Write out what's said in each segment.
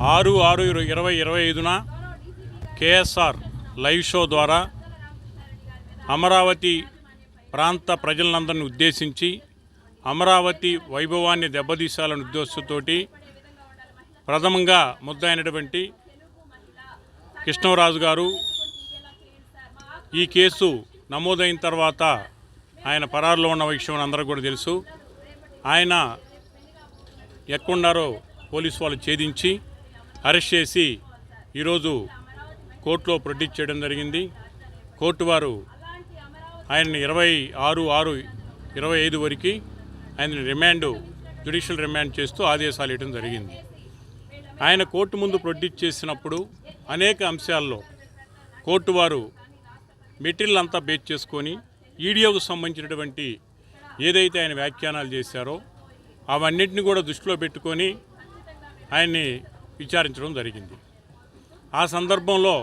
ఆరు ఆరు ఇరవై ఇరవై ఐదున కేఎస్ఆర్ లైవ్ షో ద్వారా అమరావతి ప్రాంత ప్రజలందరిని ఉద్దేశించి అమరావతి వైభవాన్ని దెబ్బతీసాలని ఉద్దేశంతోటి ప్రథమంగా ముద్దయినటువంటి కృష్ణరాజు గారు ఈ కేసు నమోదైన తర్వాత ఆయన పరారులో ఉన్న విషయం అందరూ కూడా తెలుసు. ఆయన ఎక్కడున్నారో పోలీసు వాళ్ళు ఛేదించి అరెస్ట్ చేసి ఈరోజు కోర్టులో ప్రొడ్యూస్ చేయడం జరిగింది. కోర్టు వారు ఆయన్ని ఇరవై ఆరు ఆరు ఇరవై ఐదు వరకు ఆయన్ని రిమాండ్ జ్యుడిషియల్ రిమాండ్ చేస్తూ ఆదేశాలు ఇవ్వడం జరిగింది. ఆయన కోర్టు ముందు ప్రొడ్యూస్ చేసినప్పుడు అనేక అంశాల్లో కోర్టు వారు మెటీరియల్ అంతా బేస్ చేసుకొని ఈడియోకు సంబంధించినటువంటి ఏదైతే ఆయన వ్యాఖ్యానాలు చేశారో అవన్నిటిని కూడా దృష్టిలో పెట్టుకొని ఆయన్ని విచారించడం జరిగింది. ఆ సందర్భంలో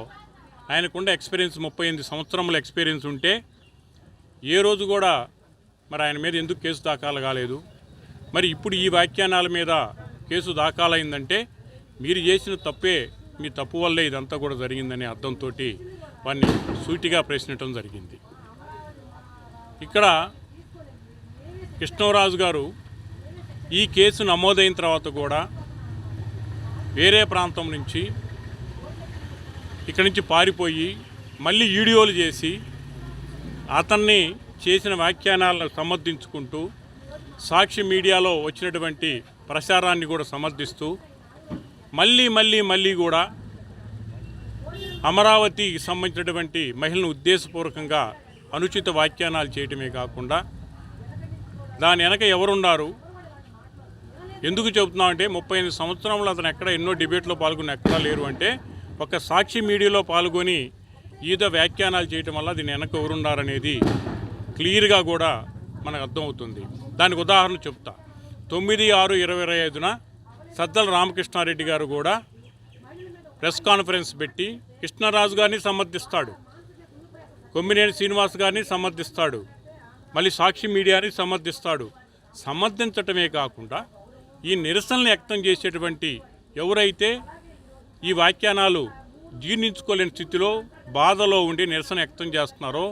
ఆయనకున్న ఎక్స్పీరియన్స్ ముప్పై ఎనిమిది సంవత్సరముల ఎక్స్పీరియన్స్ ఉంటే ఏ రోజు కూడా మరి ఆయన మీద ఎందుకు కేసు దాఖలు కాలేదు? మరి ఇప్పుడు ఈ వ్యాఖ్యానాల మీద కేసు దాఖలైందంటే మీరు చేసిన తప్పే మీ తప్పు వల్లే ఇదంతా కూడా జరిగిందనే అర్థంతో వాడిని సూటిగా ప్రశ్నించడం జరిగింది. ఇక్కడ కృష్ణరాజు గారు ఈ కేసు నమోదైన తర్వాత కూడా వేరే ప్రాంతం నుంచి ఇక్కడి నుంచి పారిపోయి మళ్ళీ వీడియోలు చేసి అతన్ని చేసిన వ్యాఖ్యానాలను సమర్థించుకుంటూ సాక్షి మీడియాలో వచ్చినటువంటి ప్రసారాన్ని కూడా సమర్థిస్తూ మళ్ళీ మళ్ళీ మళ్ళీ కూడా అమరావతికి సంబంధించినటువంటి మహిళను ఉద్దేశపూర్వకంగా అనుచిత వ్యాఖ్యానాలు చేయటమే కాకుండా దాని వెనక ఎవరున్నారు? ఎందుకు చెబుతున్నామంటే ముప్పై ఎనిమిది సంవత్సరంలో అతను ఎక్కడ ఎన్నో డిబేట్లో పాల్గొని ఎక్కడా లేరు అంటే ఒక సాక్షి మీడియాలో పాల్గొని ఈత వ్యాఖ్యానాలు చేయటం వల్ల దీని వెనక ఎవరున్నారనేది క్లియర్గా కూడా మనకు అర్థమవుతుంది. దానికి ఉదాహరణ చెప్తా. తొమ్మిది ఆరు ఇరవై ఇరవై ఐదున సద్దల రామకృష్ణారెడ్డి గారు కూడా ప్రెస్ కాన్ఫరెన్స్ పెట్టి కృష్ణరాజు గారిని సమర్థిస్తాడు. కొమ్మినేని శ్రీనివాస్ గారిని సమర్థిస్తాడు. మళ్ళీ సాక్షి మీడియాని సమర్థిస్తాడు. సమర్థించటమే కాకుండా ఈ నిరసనలు వ్యక్తం చేసేటువంటి ఎవరైతే ఈ వ్యాఖ్యానాలు జీర్ణించుకోలేని స్థితిలో బాధలో ఉండి నిరసన వ్యక్తం చేస్తున్నారో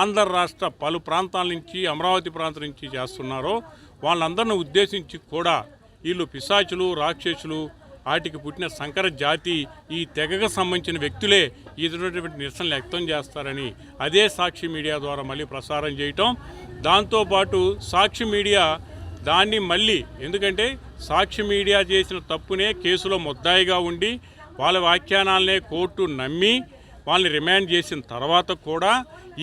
ఆంధ్ర రాష్ట్ర పలు ప్రాంతాల నుంచి అమరావతి ప్రాంతం నుంచి చేస్తున్నారో వాళ్ళందరిని ఉద్దేశించి కూడా వీళ్ళు పిశాచులు రాక్షసులు వాటికి పుట్టిన సంకర జాతి ఈ తెగకు సంబంధించిన వ్యక్తులే ఇటువంటి నిరసనలు వ్యక్తం చేస్తారని అదే సాక్షి మీడియా ద్వారా మళ్ళీ ప్రసారం చేయటం. దాంతోపాటు సాక్షి మీడియా దాన్ని మళ్ళీ ఎందుకంటే సాక్షి మీడియా చేసిన తప్పునే కేసులో ముద్దాయిగా ఉండి వాళ్ళ వ్యాఖ్యానాలనే కోర్టు నమ్మి వాళ్ళని రిమాండ్ చేసిన తర్వాత కూడా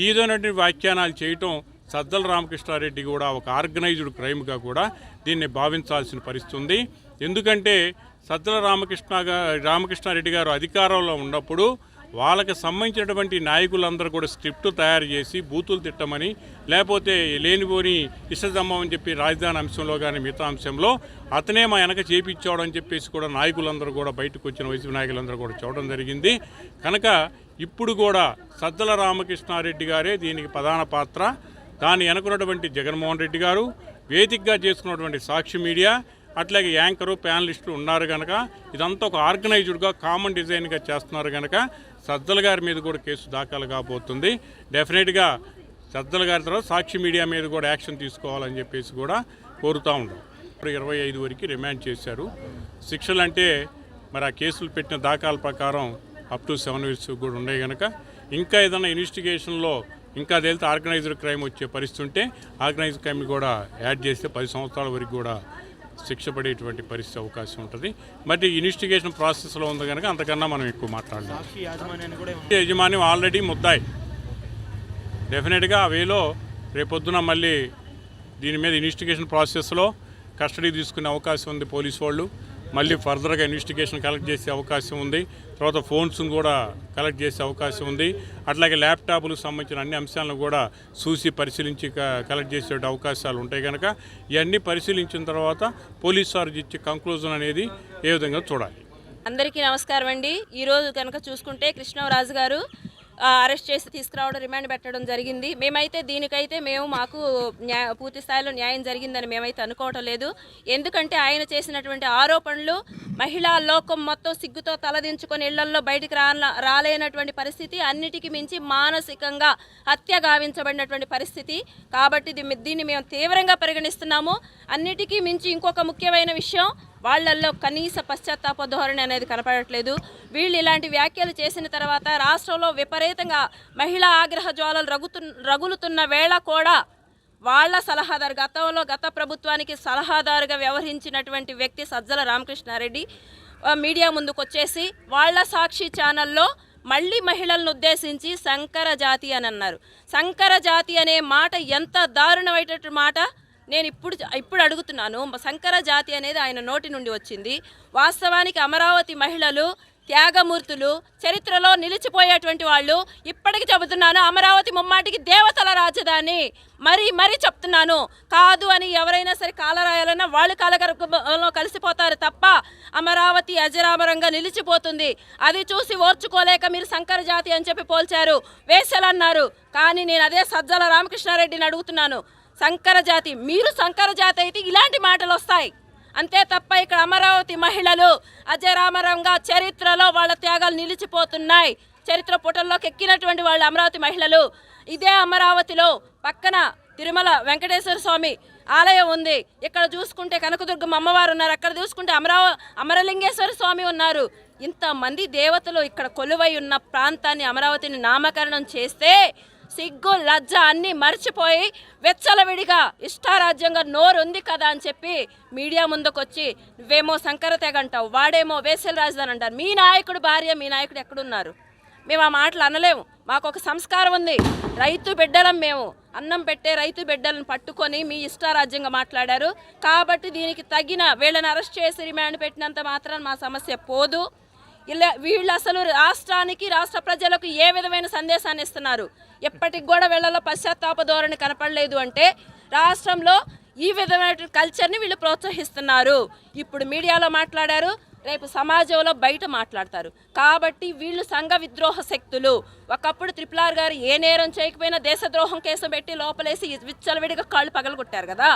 ఈదైనటువంటి వ్యాఖ్యానాలు చేయటం సజ్జల రామకృష్ణారెడ్డి కూడా ఒక ఆర్గనైజ్డ్ క్రైమ్గా కూడా దీన్ని భావించాల్సిన పరిస్థితి ఉంది ఎందుకంటే సజ్జల రామకృష్ణ రామకృష్ణారెడ్డి గారు అధికారంలో ఉన్నప్పుడు వాళ్ళకి సంబంధించినటువంటి నాయకులందరూ కూడా స్క్రిప్ట్ తయారు చేసి బూతులు తిట్టమని లేకపోతే లేనిపోని ఇష్టదమ్మం అని చెప్పి రాజధాని అంశంలో కానీ మిగతా అంశంలో అతనే మా వెనక చేపించాడు అని చెప్పేసి కూడా నాయకులందరూ కూడా బయటకు వచ్చిన వైసీపీ నాయకులందరూ కూడా చూడడం జరిగింది. కనుక ఇప్పుడు కూడా సద్దల రామకృష్ణారెడ్డి గారే దీనికి ప్రధాన పాత్ర. దాని వెనుకున్నటువంటి జగన్మోహన్ రెడ్డి గారు వేదికగా చేసుకున్నటువంటి సాక్షి మీడియా అట్లాగే యాంకరు ప్యానలిస్టులు ఉన్నారు కనుక ఇదంతా ఒక ఆర్గనైజ్డ్గా కామన్ డిజైన్గా చేస్తున్నారు కనుక సజ్జల గారి మీద కూడా కేసు దాఖలు కాబోతుంది. డెఫినెట్గా సజ్జల గారి తర్వాత సాక్షి మీడియా మీద కూడా యాక్షన్ తీసుకోవాలని చెప్పేసి కూడా కోరుతూ ఉన్నాం. ఇప్పుడు ఇరవై ఐదు వరకు రిమాండ్ చేశారు. శిక్షలు అంటే మరి ఆ కేసులు పెట్టిన దాఖల ప్రకారం అప్ టు సెవెన్ ఇయర్స్ కూడా ఉన్నాయి కనుక ఇంకా ఏదైనా ఇన్వెస్టిగేషన్లో ఇంకా తెలితే ఆర్గనైజ్డ్ క్రైమ్ వచ్చే పరిస్థితి ఉంటే ఆర్గనైజ్డ్ క్రైమ్ కూడా యాడ్ చేస్తే పది సంవత్సరాల వరకు కూడా శిక్ష పడేటువంటి పరిస్థితి అవకాశం ఉంటుంది. మరి ఇన్వెస్టిగేషన్ ప్రాసెస్లో ఉంది కనుక అంతకన్నా మనం ఎక్కువ మాట్లాడలేం. సాక్షి యాజమాన్యాన్ని కూడా యజమాని ఆల్రెడీ ముద్దాయి. డెఫినెట్గా ఆ వేలో రేపొద్దున మళ్ళీ దీని మీద ఇన్వెస్టిగేషన్ ప్రాసెస్లో కస్టడీ తీసుకునే అవకాశం ఉంది పోలీసు వాళ్ళు. మళ్ళీ ఫర్దర్గా ఇన్వెస్టిగేషన్ కలెక్ట్ చేసే అవకాశం ఉంది. తర్వాత ఫోన్స్ కూడా కలెక్ట్ చేసే అవకాశం ఉంది. అట్లాగే ల్యాప్టాప్లకు సంబంధించిన అన్ని అంశాలను కూడా చూసి పరిశీలించి కలెక్ట్ చేసే అవకాశాలు ఉంటాయి కనుక ఇవన్నీ పరిశీలించిన తర్వాత పోలీస్ వారు ఇచ్చే కంక్లూజన్ అనేది ఏ విధంగా చూడాలి. అందరికీ నమస్కారం అండి ఈరోజు కనుక చూసుకుంటే కృష్ణరాజు గారు అరెస్ట్ చేసి తీసుకురావడం రిమాండ్ పెట్టడం జరిగింది. మేమైతే దీనికైతే మేము మాకు న్యాయ పూర్తి స్థాయిలో న్యాయం జరిగిందని మేమైతే అనుకోవటం లేదు. ఎందుకంటే ఆయన చేసినటువంటి ఆరోపణలు మహిళా లోకం మొత్తం సిగ్గుతో తలదించుకొని ఇళ్ళల్లో బయటికి రా రాలేనటువంటి పరిస్థితి అన్నిటికీ మించి మానసికంగా హత్య గావించబడినటువంటి పరిస్థితి. కాబట్టి దీన్ని మేము తీవ్రంగా పరిగణిస్తున్నాము. అన్నిటికీ మించి ఇంకొక ముఖ్యమైన విషయం వాళ్ళల్లో కనీస పశ్చాత్తాప ధోరణి అనేది కనపడట్లేదు. వీళ్ళు ఇలాంటి వ్యాఖ్యలు చేసిన తర్వాత రాష్ట్రంలో విపరీతంగా మహిళా ఆగ్రహ జ్వాలలు రగుతు రగులుతున్న వేళ కూడా వాళ్ళ సలహాదారు గతంలో గత ప్రభుత్వానికి సలహాదారుగా వ్యవహరించినటువంటి వ్యక్తి సజ్జల రామకృష్ణారెడ్డి మీడియా ముందుకు వచ్చేసి వాళ్ళ సాక్షి ఛానల్లో మళ్ళీ మహిళలను ఉద్దేశించి శంకర జాతి అని అన్నారు. శంకర జాతి అనే మాట ఎంత దారుణమైనటువంటి మాట? నేను ఇప్పుడు ఇప్పుడు అడుగుతున్నాను శంకర జాతి అనేది ఆయన నోటి నుండి వచ్చింది. వాస్తవానికి అమరావతి మహిళలు త్యాగమూర్తులు చరిత్రలో నిలిచిపోయేటువంటి వాళ్ళు ఇప్పటికి చెబుతున్నాను అమరావతి ముమ్మాటికి దేవతల రాజధాని. మరి మరి చెప్తున్నాను కాదు అని ఎవరైనా సరే కాలరాయాలన్నా వాళ్ళు కాలగర్భంలో కలిసిపోతారు తప్ప అమరావతి అజరామరంగా నిలిచిపోతుంది. అది చూసి ఓర్చుకోలేక మీరు శంకర జాతి అని చెప్పి పోల్చారు వేసలన్నారు. కానీ నేను అదే సజ్జల రామకృష్ణారెడ్డిని అడుగుతున్నాను సంకరజాతి మీరు సంకరజాతి అయితే ఇలాంటి మాటలు వస్తాయి. అంతే తప్ప ఇక్కడ అమరావతి మహిళలు అజరామరంగా చరిత్రలో వాళ్ళ త్యాగాలు నిలిచిపోతున్నాయి. చరిత్ర పుటల్లోకి ఎక్కినటువంటి వాళ్ళు అమరావతి మహిళలు. ఇదే అమరావతిలో పక్కన తిరుమల వెంకటేశ్వర స్వామి ఆలయం ఉంది. ఇక్కడ చూసుకుంటే కనకదుర్గమ్మ అమ్మవారు ఉన్నారు. అక్కడ చూసుకుంటే అమరావ అమరలింగేశ్వర స్వామి ఉన్నారు. ఇంతమంది దేవతలు ఇక్కడ కొలువై ఉన్న ప్రాంతాన్ని అమరావతిని నామకరణం చేస్తే సిగ్గు లజ్జ అన్నీ మర్చిపోయి వెచ్చలవిడిగా ఇష్టారాజ్యంగా నోరు ఉంది కదా అని చెప్పి మీడియా ముందుకొచ్చి నువ్వేమో శంకర తెగ వాడేమో వేసల రాజధాని అంటారు. మీ నాయకుడు భార్య మీ నాయకుడు ఎక్కడున్నారు? మేము ఆ మాటలు అనలేము. మాకు ఒక సంస్కారం ఉంది. రైతు బిడ్డలం మేము. అన్నం పెట్టే రైతు బిడ్డలను పట్టుకొని మీ ఇష్టారాజ్యంగా మాట్లాడారు. కాబట్టి దీనికి తగిన వీళ్ళని అరెస్ట్ చేసి రిమాండ్ పెట్టినంత మాత్రం మా సమస్య పోదు. ఇలా వీళ్ళు అసలు రాష్ట్రానికి రాష్ట్ర ప్రజలకు ఏ విధమైన సందేశాన్ని ఇస్తున్నారు? ఎప్పటికి కూడా వీళ్ళలో పశ్చాత్తాప ధోరణి కనపడలేదు అంటే రాష్ట్రంలో ఈ విధమైన కల్చర్ని వీళ్ళు ప్రోత్సహిస్తున్నారు. ఇప్పుడు మీడియాలో మాట్లాడారు రేపు సమాజంలో బయట మాట్లాడతారు. కాబట్టి వీళ్ళు సంఘ విద్రోహ శక్తులు. ఒకప్పుడు త్రిపులార్ గారు ఏ నేరం చేయకపోయినా దేశద్రోహం కేసు పెట్టి లోపలేసి విచ్చలవిడిగా కాళ్ళు పగలగొట్టారు కదా.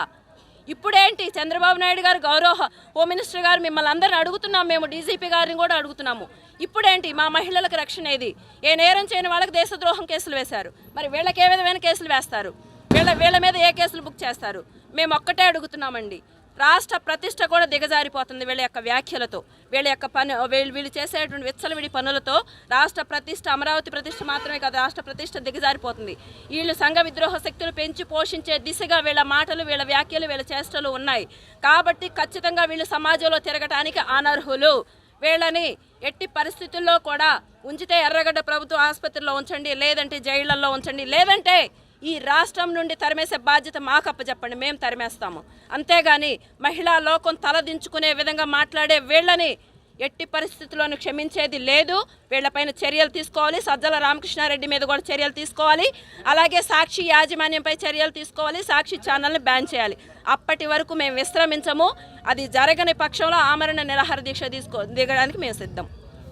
ఇప్పుడేంటి చంద్రబాబు నాయుడు గారు గౌరవ హోమ్ మినిస్టర్ గారు మిమ్మల్ని అందరిని అడుగుతున్నాం మేము డీజీపీ గారిని కూడా అడుగుతున్నాము. ఇప్పుడేంటి మా మహిళలకు రక్షణ ఏది? ఏ నేరం చేయని వాళ్ళకి దేశద్రోహం కేసులు వేశారు. మరి వీళ్ళకి ఏ విధమైన కేసులు వేస్తారు? వీళ్ళ వీళ్ళ మీద ఏ కేసులు బుక్ చేస్తారు? మేము ఒక్కటే అడుగుతున్నామండి. రాష్ట్ర ప్రతిష్ట కూడా దిగజారిపోతుంది వీళ్ళ యొక్క వ్యాఖ్యలతో. వీళ్ళ యొక్క పని వీళ్ళు వీళ్ళు చేసేటువంటి విచ్చలవిడి పనులతో రాష్ట్ర ప్రతిష్ట అమరావతి ప్రతిష్ట మాత్రమే కాదు రాష్ట్ర ప్రతిష్ట దిగజారిపోతుంది. వీళ్ళు సంఘ విద్రోహ శక్తులు పెంచి పోషించే దిశగా వీళ్ళ మాటలు వీళ్ళ వ్యాఖ్యలు వీళ్ళ చేష్టలు ఉన్నాయి. కాబట్టి ఖచ్చితంగా వీళ్ళు సమాజంలో తిరగటానికి అనర్హులు. వీళ్ళని ఎట్టి పరిస్థితుల్లో కూడా ఉంచితే ఎర్రగడ్డ ప్రభుత్వ ఆసుపత్రిలో ఉంచండి లేదంటే జైళ్ళలో ఉంచండి లేదంటే ఈ రాష్ట్రం నుండి తరిమేసే బాధ్యత మాకు అప్పచెప్పండి మేము తరిమేస్తాము. అంతేగాని మహిళా లోకం తలదించుకునే విధంగా మాట్లాడే వీళ్ళని ఎట్టి పరిస్థితుల్లోనూ క్షమించేది లేదు. వీళ్ళపైన చర్యలు తీసుకోవాలి. సజ్జల రామకృష్ణారెడ్డి మీద కూడా చర్యలు తీసుకోవాలి. అలాగే సాక్షి యాజమాన్యంపై చర్యలు తీసుకోవాలి. సాక్షి ఛానల్ని బ్యాన్ చేయాలి. అప్పటి వరకు మేము విశ్రమించము. అది జరగని పక్షంలో ఆమరణ నిరాహార దీక్ష తీసుకో దిగడానికి మేము సిద్ధం.